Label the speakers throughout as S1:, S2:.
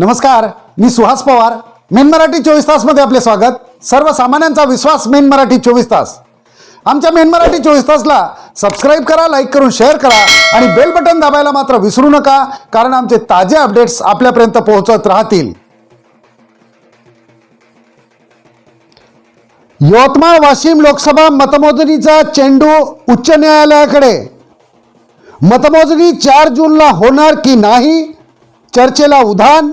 S1: नमस्कार मी सुहास पवार. मेन मराठी चोवीस तासमध्ये आपले स्वागत. सर्वसामान्यांचा विश्वास मेन मराठी चोवीस तास. आमच्या मेन मराठी चोवीस तासला सबस्क्राईब करा लाईक करून शेअर करा आणि बेल बटन दाबायला मात्र विसरू नका कारण आमचे ताजे अपडेट्स आपल्यापर्यंत पोहोचत राहतील. यवतमाळ वाशिम लोकसभा मतमोजणीचा चेंडू उच्च न्यायालयाकडे. मतमोजणी चार जूनला होणार की नाही? चर्चेला उधाण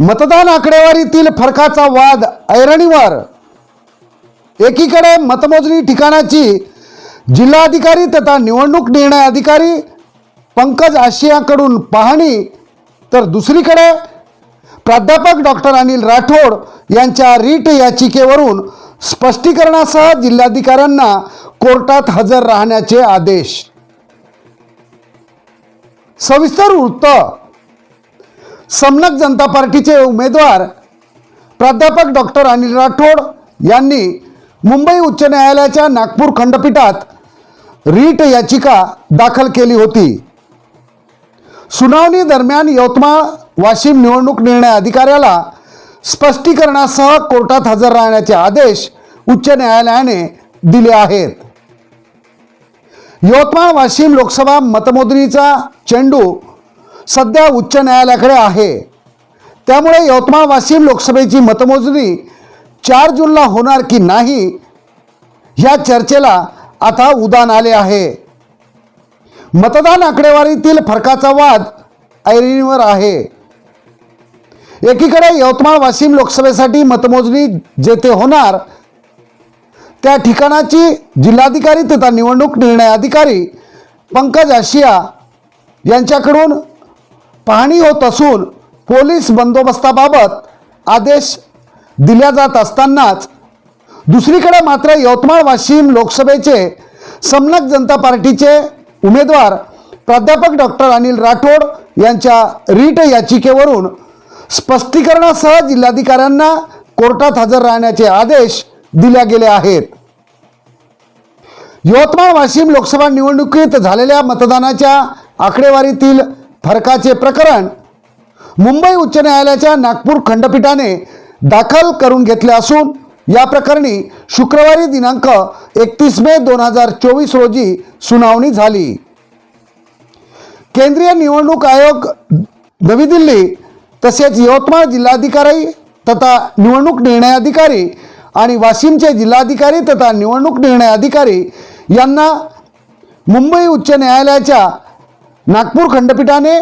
S1: मतदान आकडेवारीतील फरकाचा वाद ऐरणीवर. एकीकडे मतमोजणी ठिकाणाची जिल्हाधिकारी तथा निवडणूक निर्णय अधिकारी पंकज आशियाकडून पाहणी तर दुसरीकडे प्राध्यापक डॉक्टर अनिल राठोड यांच्या रीट याचिकेवरून स्पष्टीकरणासह जिल्हाधिकाऱ्यांना कोर्टात हजर राहण्याचे आदेश. सविस्तर वृत्त समनक जनता पार्टीचे उमेदवार प्राध्यापक डॉक्टर अनिल राठोड यांनी मुंबई उच्च न्यायालयाच्या नागपूर खंडपीठात रीट याचिका दाखल केली होती. सुनावणी दरम्यान यवतमाळ वाशिम निवडणूक निर्णय अधिकाऱ्याला स्पष्टीकरणासह कोर्टात हजर राहण्याचे आदेश उच्च न्यायालयाने दिले आहेत. यवतमाळ वाशिम लोकसभा मतमोजणीचा चेंडू सध्या उच्च न्यायालयाकडे आहे. त्यामुळे यवतमाळ वाशिम लोकसभेची मतमोजणी चार जूनला होणार की नाही ह्या चर्चेला आता उदान आले आहे. मतदान आकडेवारीतील फरकाचा वाद ऐरणीवर आहे. एकीकडे यवतमाळ वाशिम लोकसभेसाठी मतमोजणी जेथे होणार त्या ठिकाणाची जिल्हाधिकारी तथा निवडणूक निर्णय अधिकारी पंकज आशिया यांच्याकडून पाहणी होत असून पोलीस बंदोबस्ताबाबत आदेश दिल्या जात असतानाच दुसरीकडे मात्र यवतमाळ वाशिम लोकसभेचे समनक जनता पार्टीचे उमेदवार प्राध्यापक डॉक्टर अनिल राठोड यांच्या रीट याचिकेवरून स्पष्टीकरणासह जिल्हाधिकाऱ्यांना कोर्टात हजर राहण्याचे आदेश दिल्या गेले आहेत. यवतमाळ वाशिम लोकसभा निवडणुकीत झालेल्या मतदानाच्या आकडेवारीतील फरकाचे प्रकरण. मुंबई उच्च न्यायालयाच्या नागपूर खंडपीठाने दाखल करून घेतले असून या प्रकरणी शुक्रवारी दिनांक एकतीस मे दोन हजार चोवीस रोजी सुनावणी झाली. केंद्रीय निवडणूक आयोग नवी दिल्ली तसेच यवतमाळ जिल्हाधिकारी तथा निवडणूक निर्णय अधिकारी आणि वाशिमचे जिल्हाधिकारी तथा निवडणूक निर्णय अधिकारी यांना मुंबई उच्च न्यायालयाच्या नागपूर खंडपीठाने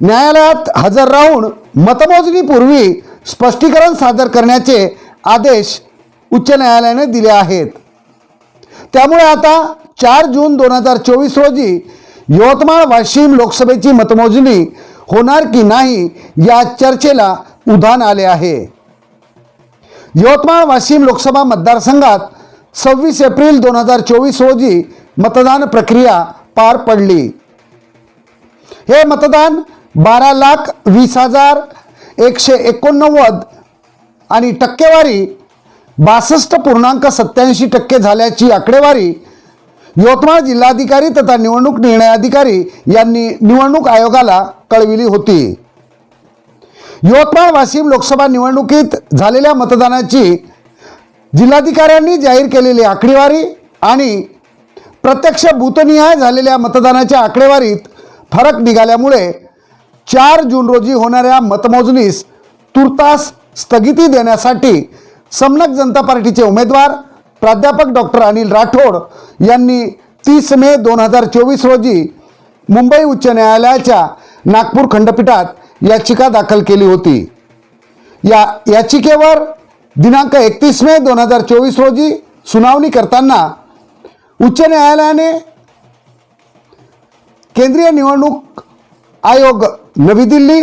S1: न्यायालयात हजर राहून मतमोजणीपूर्वी स्पष्टीकरण सादर करण्याचे आदेश उच्च न्यायालयाने दिले आहेत. त्यामुळे आता चार जून दोन हजार चोवीस रोजी यवतमाळ वाशिम लोकसभेची मतमोजणी होणार की नाही या चर्चेला उधाण आले आहे. यवतमाळ वाशिम लोकसभा मतदारसंघात सव्वीस एप्रिल दोन हजार चोवीस रोजी मतदान प्रक्रिया पार पडली. हे मतदान बारा लाख वीस हजार एकशे एकोणनव्वद आणि टक्केवारी बासष्ट पूर्णांक सत्याऐंशी टक्के झाल्याची आकडेवारी यवतमाळ जिल्हाधिकारी तथा निवडणूक निर्णय अधिकारी यांनी निवडणूक आयोगाला कळविली होती. यवतमाळ वाशिम लोकसभा निवडणुकीत झालेल्या मतदानाची जिल्हाधिकाऱ्यांनी जाहीर केलेली आकडेवारी आणि प्रत्यक्ष बूथनिहाय झालेल्या मतदानाच्या आकडेवारीत फरक निघाल्यामुळे चार जून रोजी होणाऱ्या मतमोजणीस तुर्तास स्थगिती देण्यासाठी समनक जनता पार्टीचे उमेदवार प्राध्यापक डॉक्टर अनिल राठोड यांनी तीस मे दोन हजार चोवीस रोजी मुंबई उच्च न्यायालयाच्या नागपूर खंडपीठात याचिका दाखल केली होती. या याचिकेवर दिनांक एकतीस मे दोन हजार चोवीस रोजी सुनावणी करताना उच्च न्यायालयाने केंद्रीय निवडणूक आयोग नवी दिल्ली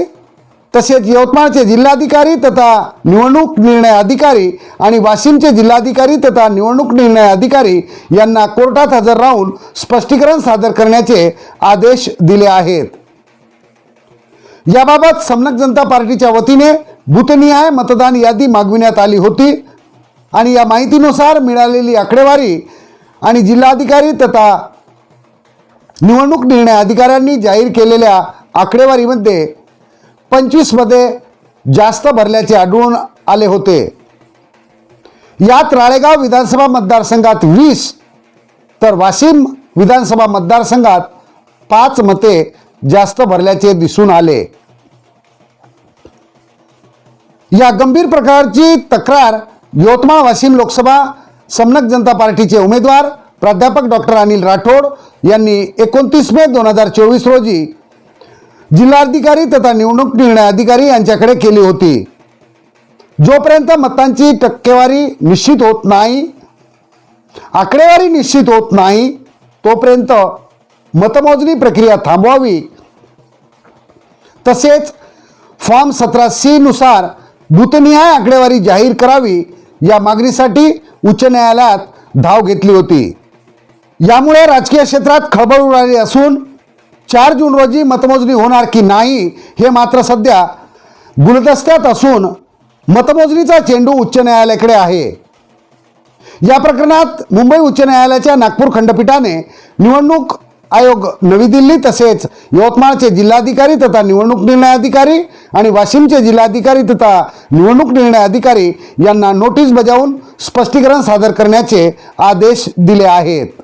S1: तसेच यवतमाळचे जिल्हाधिकारी तथा निवडणूक निर्णय अधिकारी आणि वाशिमचे जिल्हाधिकारी तथा निवडणूक निर्णय अधिकारी यांना कोर्टात हजर राहून स्पष्टीकरण सादर करण्याचे आदेश दिले आहेत. याबाबत समनक जनता पार्टीच्या वतीने बूथनिहाय मतदान यादी मागविण्यात आली होती आणि या माहितीनुसार मिळालेली आकडेवारी आणि जिल्हाधिकारी तथा निवडणूक निर्णय अधिकाऱ्यांनी जाहीर केलेल्या आकडेवारीमध्ये पंचवीसमध्ये जास्त भरल्याचे आढळून आले होते. यात राळेगाव विधानसभा मतदारसंघात वीस तर वाशिम विधानसभा मतदारसंघात पाच मते जास्त भरल्याचे दिसून आले. या गंभीर प्रकारची तक्रार यवतमाळ वाशिम लोकसभा समनक जनता पार्टीचे उमेदवार प्राध्यापक डॉक्टर अनिल राठोड यांनी एकोणतीस मे दोन हजार चोवीस रोजी जिल्हाधिकारी तथा निवडणूक निर्णय अधिकारी यांच्याकडे केली होती. जोपर्यंत मतांची टक्केवारी निश्चित होत नाही आकडेवारी निश्चित होत नाही तोपर्यंत मतमोजणी प्रक्रिया थांबवावी. तसेच फॉर्म सतरा सी नुसार भूतनिहाय आकडेवारी जाहीर करावी या मागणीसाठी उच्च न्यायालयात धाव घेतली होती. यामुळे राजकीय क्षेत्रात खळबळ उडाली असून चार जून रोजी मतमोजणी होणार की नाही हे मात्र सध्या गुलदस्त्यात असून मतमोजणीचा चेंडू उच्च न्यायालयाकडे आहे. या प्रकरणात मुंबई उच्च न्यायालयाच्या नागपूर खंडपीठाने निवडणूक आयोग नवी दिल्ली तसेच यवतमाळचे जिल्हाधिकारी तथा निवडणूक निर्णय अधिकारी आणि वाशिमचे जिल्हाधिकारी तथा निवडणूक निर्णय अधिकारी यांना नोटीस बजावून स्पष्टीकरण सादर करण्याचे आदेश दिले आहेत.